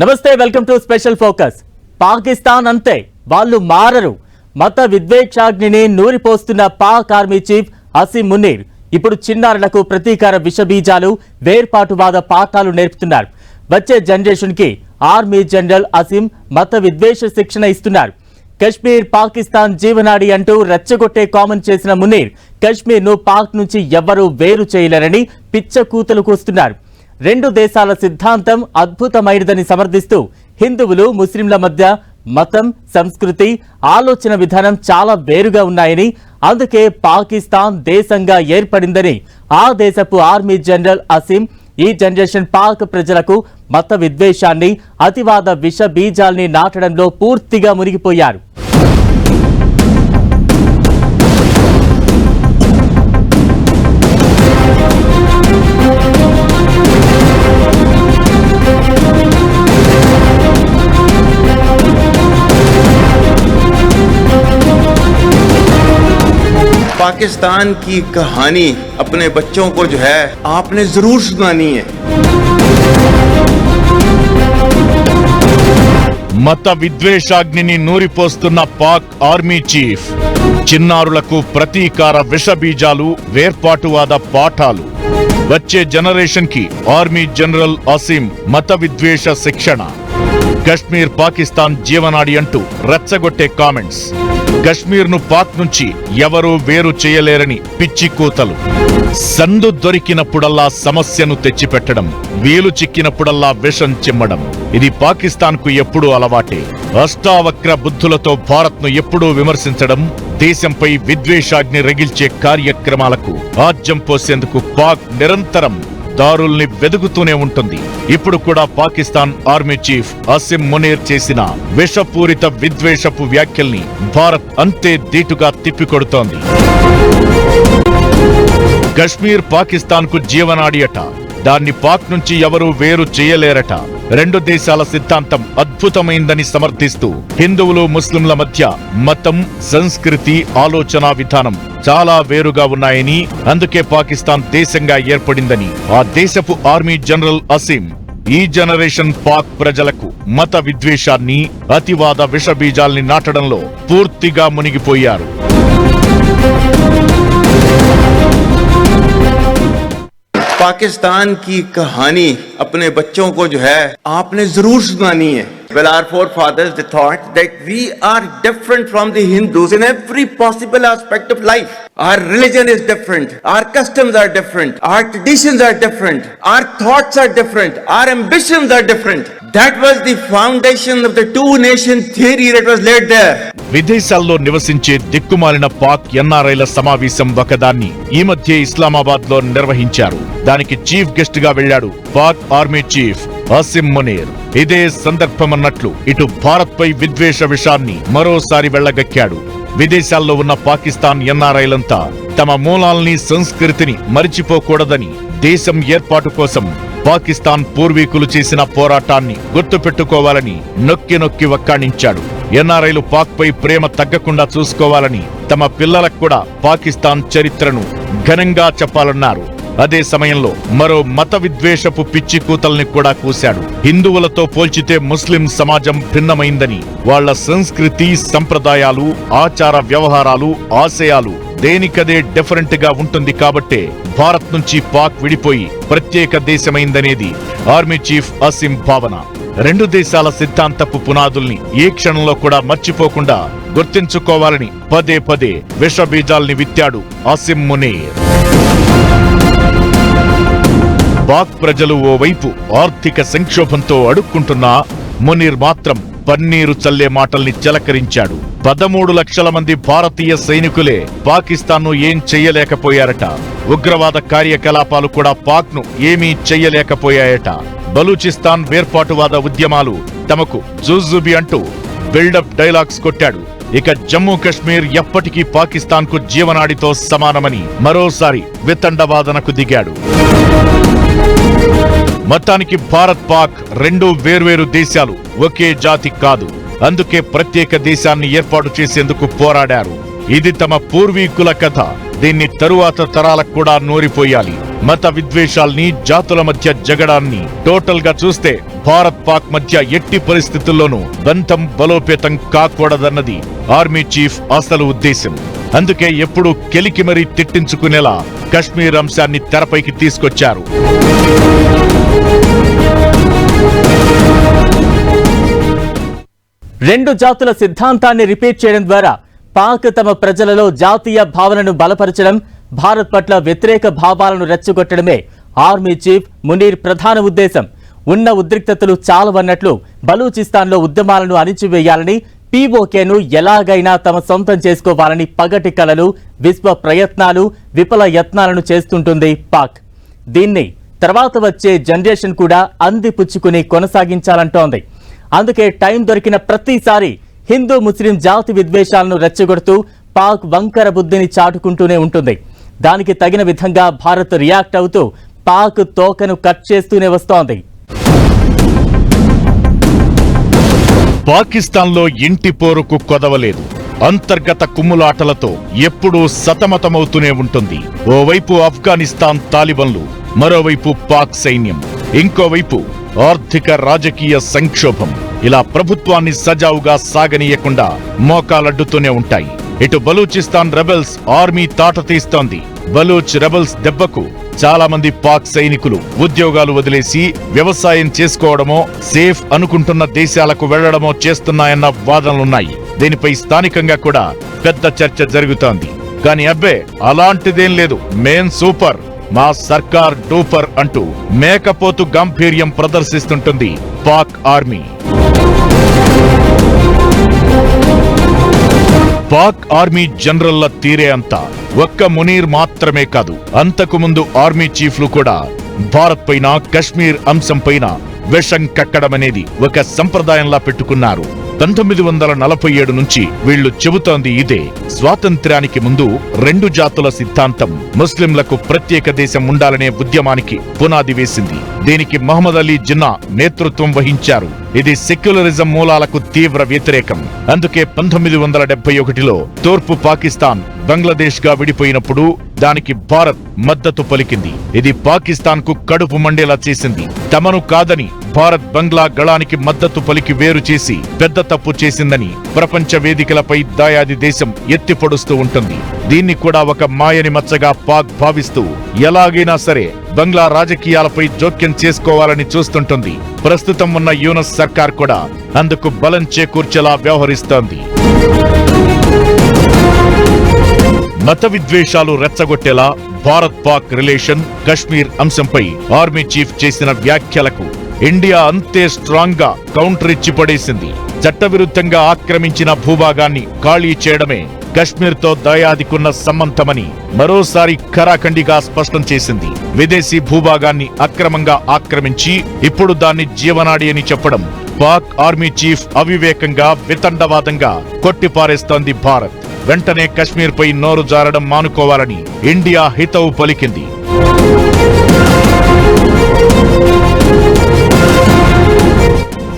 నమస్తే welcome to special focus. Pakistan అంతే వాళ్ళు మారరు. మత విద్వేషాగ్నిని నూరిపోస్తున్న పాక్ ఆర్మీ చీఫ్ అసీం మునీర్ ఇప్పుడు చిన్నారులకు ప్రతీకార విషబీజాలు వేర్పాటువాద పాఠాలు నేర్పుతున్నారు. వచ్చే జనరేషన్కి ఆర్మీ జనరల్ అసీం మత విద్వేష శిక్షణ ఇస్తున్నారు. కశ్మీర్ పాకిస్తాన్ జీవనాడి అంటూ రెచ్చగొట్టే కామెంట్ చేసిన మునీర్ కశ్మీర్ను పాక్ నుంచి ఎవ్వరూ వేరు చేయలేరని పిచ్చ కూతలు కూస్తున్నారు. రెండు దేశాల సిద్ధాంతం అద్భుతమైనదని సమర్థిస్తూ హిందువులు ముస్లింల మధ్య మతం సంస్కృతి ఆలోచన విధానం చాలా వేరుగా ఉన్నాయని అందుకే పాకిస్తాన్ దేశంగా ఏర్పడిందని ఆ దేశపు ఆర్మీ జనరల్ అసీం ఈ జనరేషన్ పాక్ ప్రజలకు మత విద్వేషాన్ని అతివాద విష బీజాల్ని నాటడంలో పూర్తిగా మునిగిపోయారు. पाकिस्तान की कहानी अपने बच्चों को जो है आपने जरूर सुनानी है మత విద్వేషాగ్నిని నూరిపోస్తున్న పాక్ ఆర్మీ చీఫ్ చిన్నారులకు ప్రతీకార విషబీజాలు వేర్పాటువాద పాఠాలు వచ్చే జనరేషన్ కి ఆర్మీ జనరల్ అసీం మత విద్వేష శిక్షణ కశ్మీర్ పాకిస్తాన్ జీవనాడి అంటూ రెచ్చగొట్టే కామెంట్స్. కశ్మీర్ను పాక్ నుంచి ఎవరూ వేరు చేయలేరని పిచ్చి కూతలు. సందు దొరికినప్పుడల్లా సమస్యను తెచ్చిపెట్టడం వీలు చిక్కినప్పుడల్లా విషం చిమ్మడం. ఇది పాకిస్తాన్కు ఎప్పుడూ అలవాటే. అష్టావక్ర బుద్ధులతో భారత్ను ఎప్పుడూ విమర్శించడం దేశంపై విద్వేషాగ్ని రగిల్చే కార్యక్రమాలకు ఆజ్యం పోసేందుకు పాక్ నిరంతరం దారుల్ని వెదుగుతూనే ఉంటుంది. ఇప్పుడు కూడా పాకిస్తాన్ ఆర్మీ చీఫ్ అసిం మునీర్ చేసిన విషపూరిత విద్వేషపు వ్యాఖ్యల్ని భారత్ అంతే దీటుగా తిప్పికొడుతోంది. కశ్మీర్ పాకిస్తాన్కు జీవనాడి అట దాన్ని పాక్ నుంచి ఎవరూ వేరు చేయలేరట. రెండు దేశాల సిద్ధాంతం అద్భుతమైందని సమర్థిస్తూ హిందువులు ముస్లింల మధ్య మతం సంస్కృతి ఆలోచన విధానం చాలా వేరుగా ఉన్నాయని అందుకే పాకిస్తాన్ దేశంగా ఏర్పడిందని ఆ దేశపు ఆర్మీ జనరల్ అసీం ఈ జనరేషన్ పాక్ ప్రజలకు మత విద్వేషాన్ని అతివాద విషబీజాల్ని నాటడంలో పూర్తిగా మునిగిపోయారు. پاکستان کی کہانی اپنے بچوں کو جو ہے آپ نے ضرور سنانی ہے۔ Well, our forefathers they thought that we are different from the Hindus in every possible aspect of life. Our religion is different. Our customs are different. Our traditions are different. Our thoughts are different. Our ambitions are different. That was the foundation of the two nation theory that was laid there. విదేశాల్లో నివసించే దిక్కుమాలిన పాక్ ఎన్ఆర్ఐల సమావేశం ఒకదాన్ని ఈ మధ్య ఇస్లామాబాద్లో నిర్వహించారు దానికి chief గెస్ట్గా వెళ్ళాడు పాక్ ఆర్మీ చీఫ్ అసిమ్ మునీర్ ఇదే సందర్భమన్నట్లు ఇటు భారత్పై విద్వేష విషాన్ని మరోసారి వెళ్ళగక్కాడు. విదేశాల్లో ఉన్న పాకిస్తాన్ ఎన్ఆర్ఐలంతా తమ మూలాల్ని సంస్కృతిని మరిచిపోకూడదని దేశం ఏర్పాటు కోసం పాకిస్తాన్ పూర్వీకులు చేసిన పోరాటాన్ని గుర్తుపెట్టుకోవాలని నొక్కి నొక్కి వక్కాణించాడు. ఎన్ఆర్ఐలు పాక్ పై ప్రేమ తగ్గకుండా చూసుకోవాలని తమ పిల్లలకు కూడా పాకిస్తాన్ చరిత్రను ఘనంగా చెప్పాలన్నారు. అదే సమయంలో మరో మత విద్వేషపు పిచ్చి కూతల్ని కూడా కూశాడు. హిందువులతో పోల్చితే ముస్లిం సమాజం భిన్నమైందని వాళ్ళ సంస్కృతి సంప్రదాయాలు ఆచార వ్యవహారాలు ఆశయాలు దేనికదే డిఫరెంట్గా ఉంటుంది కాబట్టే భారత్ నుంచి పాక్ విడిపోయి ప్రత్యేక దేశమైందనేది ఆర్మీ చీఫ్ అసిం భావన. రెండు దేశాల సిద్ధాంతపు పునాదుల్ని ఏ క్షణంలో కూడా మర్చిపోకుండా గుర్తించుకోవాలని పదే పదే విషబీజాల్ని విత్తాడు అసిం మునీర్. పాక్ ప్రజలు ఓవైపు ఆర్థిక సంక్షోభంతో అడుక్కుంటున్నా మునీర్ మాత్రం పన్నీరు చల్లే మాటల్ని చెలకరించాడు. పదమూడు లక్షల మంది భారతీయ సైనికులే పాకిస్తాన్ను ఏం చెయ్యలేకపోయారట. ఉగ్రవాద కార్యకలాపాలు కూడా పాక్ను ఏమీ చెయ్యలేకపోయాయట. బలూచిస్తాన్ వేర్పాటువాద ఉద్యమాలు తమకు జూజుబి అంటూ బిల్డప్ డైలాగ్స్ కొట్టాడు. ఇక జమ్మూ కశ్మీర్ ఎప్పటికీ పాకిస్తాన్కు జీవనాడితో సమానమని మరోసారి వితండవాదనకు దిగాడు. మొత్తానికి భారత్ పాక్ రెండు వేర్వేరు దేశాలు ఒకే జాతి కాదు. అందుకే ప్రత్యేక దేశాన్ని ఏర్పాటు చేసేందుకు పోరాడారు. ఇది తమ పూర్వీకుల కథ. దీన్ని తరువాత తరాలకు కూడా నోరిపోయాలి. మత విద్వేషాల్ని జాతుల మధ్య జగడాన్ని టోటల్గా చూస్తే భారత్ పాక్ మధ్య ఎట్టి పరిస్థితుల్లోనూ బంధం బలోపేతం కాకూడదన్నది ఆర్మీ చీఫ్ అసలు ఉద్దేశం. అందుకే ఎప్పుడూ కెలికి మరీ తిట్టించుకునేలా కశ్మీర్ అంశాన్ని తెరపైకి తీసుకొచ్చారు. రెండు జాతుల సిద్ధాంతాన్ని రిపీట్ చేయడం ద్వారా పాక్ తమ ప్రజలలో జాతీయ భావనను బలపరచడం భారత్ పట్ల వ్యతిరేక భావాలను రెచ్చగొట్టడమే ఆర్మీ చీఫ్ మునీర్ ప్రధాన ఉద్దేశం. ఉన్న ఉద్రిక్తతలు చాలవన్నట్లు బలూచిస్తాన్లో ఉద్యమాలను అణిచివేయాలని పీఓకేను ఎలాగైనా తమ సొంతం చేసుకోవాలని పగటి కలలు విశ్వ ప్రయత్నాలు విఫల యత్నాలను చేస్తుంటుంది పాక్. దీన్ని తర్వాత వచ్చే జనరేషన్ కూడా అందిపుచ్చుకుని కొనసాగించాలంటోంది. అందుకే టైం దొరికిన ప్రతిసారి హిందూ ముస్లిం జాతి విద్వేషాలను రెచ్చగొడుతూ పాక్ వంకర బుద్ధిని చాటుకుంటూనే ఉంటుంది. దానికి తగిన విధంగా భారత్ రియాక్ట్ అవుతూ పాక్ తోకను కట్ చేస్తూనే వస్తోంది. పాకిస్తాన్లో ఇంటి పోరుకు కొదవలేదు. అంతర్గత కుమ్ములాటలతో ఎప్పుడూ సతమతమవుతూనే ఉంటుంది. ఓవైపు ఆఫ్ఘనిస్తాన్ తాలిబన్లు మరోవైపు పాక్ సైన్యం ఇంకోవైపు ఆర్థిక రాజకీయ సంక్షోభం. ఇలా ప్రభుత్వాన్ని సజావుగా సాగనీయకుండా మోకాలడ్డుతూనే ఉంటాయి. ఇటు బలూచిస్తాన్ రెబెల్స్ ఆర్మీ తాట తీస్తోంది. బలూచ్ రెబెల్స్ దెబ్బకు చాలా మంది పాక్ సైనికులు ఉద్యోగాలు వదిలేసి వ్యవసాయం చేసుకోవడమో సేఫ్ అనుకుంటున్న దేశాలకు వెళ్ళడమో చేస్తున్నాయన్న వాదనలున్నాయి. దీనిపై స్థానికంగా కూడా పెద్ద చర్చ జరుగుతోంది. కానీ అబ్బే అలాంటిదేం లేదు. మేం సూపర్. మా సర్కార్ డూపర్ అంటూ మేకపోతు గాంభీర్యం ప్రదర్శిస్తుంటుంది పాక్ ఆర్మీ. పాక్ ఆర్మీ జనరల్ల తీరే అంతా ఒక్క మునీర్ మాత్రమే కాదు అంతకు ముందు ఆర్మీ చీఫ్లు కూడా భారత్ పైన కశ్మీర్ అంశం పైన విషం కక్కడమనేది ఒక సంప్రదాయంలా పెట్టుకున్నారు. పంతొమ్మిది వందల నలభై ఏడు నుంచి వీళ్ళు చెబుతోంది ఇదే. స్వాతంత్ర్యానికి ముందు రెండు జాతుల సిద్ధాంతం ముస్లింలకు ప్రత్యేక దేశం ఉండాలనే ఉద్యమానికి పునాది వేసింది. దీనికి మహమ్మద్ అలీ జిన్నా నేతృత్వం వహించారు. ఇది సెక్యులరిజం మూలాలకు తీవ్ర వ్యతిరేకం. అందుకే పంతొమ్మిది వందల డెబ్బై ఒకటిలో తూర్పు పాకిస్తాన్ బంగ్లాదేశ్గా విడిపోయినప్పుడు దానికి భారత్ మద్దతు పలికింది. ఇది పాకిస్తాన్కు కడుపు మండేలా చేసింది. తమను కాదని భారత్ బంగ్లా గళానికి మద్దతు పలికి వేరు చేసి పెద్ద తప్పు చేసిందని ప్రపంచ వేదికలపై దాయాది దేశం ఎత్తిపొడుస్తూ ఉంటుంది. దీన్ని కూడా ఒక మాయని మచ్చగా పాక్ భావిస్తూ ఎలాగైనా సరే బంగ్లా రాజకీయాలపై జోక్యం చేసుకోవాలని చూస్తుంటుంది. ప్రస్తుతం ఉన్న యూనస్ సర్కార్ కూడా అందుకు బలం చేకూర్చేలా వ్యవహరిస్తోంది. మత విద్వేషాలు రెచ్చగొట్టేలా భారత్ పాక్ రిలేషన్ కశ్మీర్ అంశంపై ఆర్మీ చీఫ్ చేసిన వ్యాఖ్యలకు ఇండియా అంతే స్ట్రాంగ్గా కౌంటర్ ఇచ్చి పడేసింది చట్టవిరుద్ధంగా ఆక్రమించిన భూభాగాన్ని ఖాళీ చేయడమే కశ్మీర్తో దయాదికున్న సంబంధమని మరోసారి ఖరాఖండిగా స్పష్టం చేసింది. విదేశీ భూభాగాన్ని అక్రమంగా ఆక్రమించి ఇప్పుడు దాన్ని జీవనాడి అని చెప్పడం పాక్ ఆర్మీ చీఫ్ అవివేకంగా వితండవాదంగా కొట్టిపారేస్తోంది భారత్. వెంటనే కశ్మీర్పై నోరు జారడం మానుకోవాలని ఇండియా హితవు పలికింది.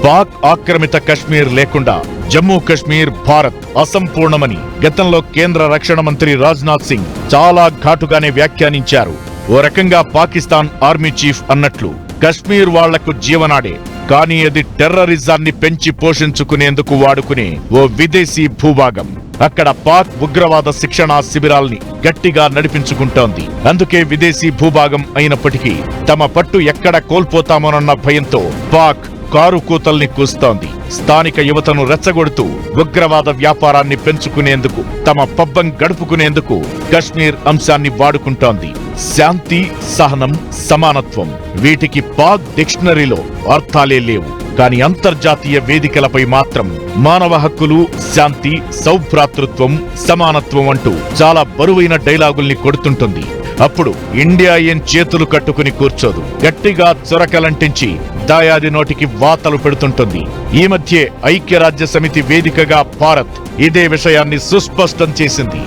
పాక్ ఆక్రమిత కశ్మీర్ లేకుండా జమ్మూ కశ్మీర్ భారత్ అసంపూర్ణమని గతంలో కేంద్ర రక్షణ మంత్రి రాజ్నాథ్ సింగ్ చాలా ఘాటుగానే వ్యాఖ్యానించారు. ఓ రకంగా పాకిస్తాన్ ఆర్మీ చీఫ్ అన్నట్లు కశ్మీర్ వాళ్ళకు జీవనాడే కానీ అది టెర్రరిజాన్ని పెంచి పోషించుకునేందుకు వాడుకునే ఓ విదేశీ భూభాగం. అక్కడ పాక్ ఉగ్రవాద శిక్షణా శిబిరాల్ని గట్టిగా నడిపించుకుంటోంది. అందుకే విదేశీ భూభాగం అయినప్పటికీ తమ పట్టు ఎక్కడ కోల్పోతామోనన్న భయంతో పాక్ కారు కూతల్ని కూస్తోంది. స్థానిక యువతను రెచ్చగొడుతూ ఉగ్రవాద వ్యాపారాన్ని పెంచుకునేందుకు తమ పబ్బం గడుపుకునేందుకు కశ్మీర్ అంశాన్ని వాడుకుంటోంది. శాంతి సహనం సమానత్వం వీటికి పాక్ డిక్షనరీలో అర్థాలే లేవు. కానీ అంతర్జాతీయ వేదికలపై మాత్రం మానవ హక్కులు శాంతి సౌభ్రాతృత్వం సమానత్వం అంటూ చాలా బరువైన డైలాగుల్ని కొడుతుంటుంది. అప్పుడు ఇండియా ఏం చేతులు కట్టుకుని కూర్చోదు. గట్టిగా చొరకలంటించి దాయాది నోటికి వాతలు పెడుతుంటుంది. ఈ మధ్యే ఐక్యరాజ్య సమితి వేదికగా భారత్ ఇదే విషయాన్ని సుస్పష్టం చేసింది.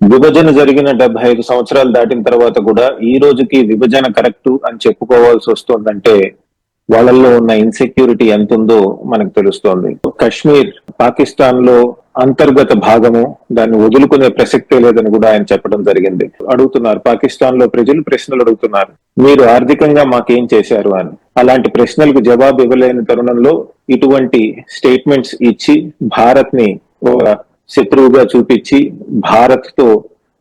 విభజన జరిగిన డెబ్బై ఐదు సంవత్సరాలు దాటిన తర్వాత కూడా ఈ రోజుకి విభజన కరెక్ట్ అని చెప్పుకోవాల్సి వస్తుందంటే వాళ్ళల్లో ఉన్న ఇన్సెక్యూరిటీ ఎంత ఉందో మనకు తెలుస్తోంది. కశ్మీర్ పాకిస్తాన్లో అంతర్గత భాగము దాన్ని వదులుకునే ప్రసక్తే లేదని కూడా ఆయన చెప్పడం జరిగింది. అడుగుతున్నారు పాకిస్తాన్లో ప్రజలు ప్రశ్నలు అడుగుతున్నారు మీరు ఆర్థికంగా మాకేం చేశారు అని. అలాంటి ప్రశ్నలకు జవాబు ఇవ్వలేని తరుణంలో ఇటువంటి స్టేట్మెంట్స్ ఇచ్చి భారత్ని శత్రువుగా చూపించి భారత్తో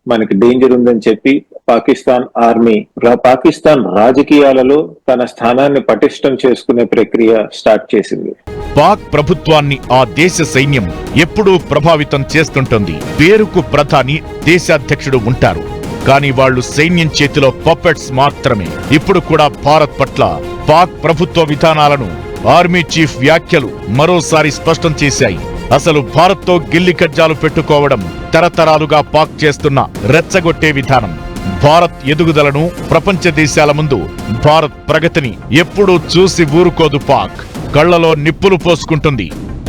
మనకి డేంజర్ ఉందని చెప్పి పాకిస్తాన్ ఆర్మీ పాకిస్తాన్ రాజకీయాలలో తన స్థానాన్ని పటిష్టం చేసుకునే ప్రక్రియ స్టార్ట్ చేసింది. పాక్ ప్రభుత్వాన్ని ఆ దేశ సైన్యం ఎప్పుడూ ప్రభావితం చేస్తుంటుంది. పేరుకు ప్రధాని దేశాధ్యక్షుడు ఉంటారు. కానీ వాళ్ళు సైన్యం చేతిలో పప్పెట్స్ మాత్రమే. ఇప్పుడు కూడా భారత్ పట్ల పాక్ ప్రభుత్వ విధానాలను ఆర్మీ చీఫ్ వ్యాఖ్యలు మరోసారి స్పష్టం చేశాయి. అసలు భారత్తో గిల్లి కజ్జాలు పెట్టుకోవడం తరతరాలుగా పాక్ చేస్తున్న రెచ్చగొట్టే విధానం. భారత్ ఎదుగుదలను ప్రపంచ దేశాల ముందు భారత్ ప్రగతిని ఎప్పుడూ చూసి ఊరుకోదు పాక్. కళ్ళలో నిప్పులు పోసుకుంటుంది.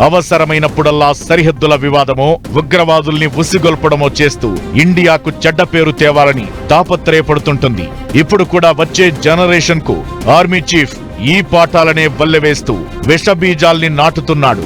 అవసరమైనప్పుడల్లా సరిహద్దుల వివాదమో ఉగ్రవాదుల్ని ఉసిగొల్పడమో చేస్తూ ఇండియాకు చెడ్డ పేరు తేవాలని తాపత్రయపడుతుంటుంది. ఇప్పుడు కూడా వచ్చే జనరేషన్కు ఆర్మీ చీఫ్ ఈ పాఠాలనే వల్లెవేస్తూ విషబీజాల్ని నాటుతున్నాడు.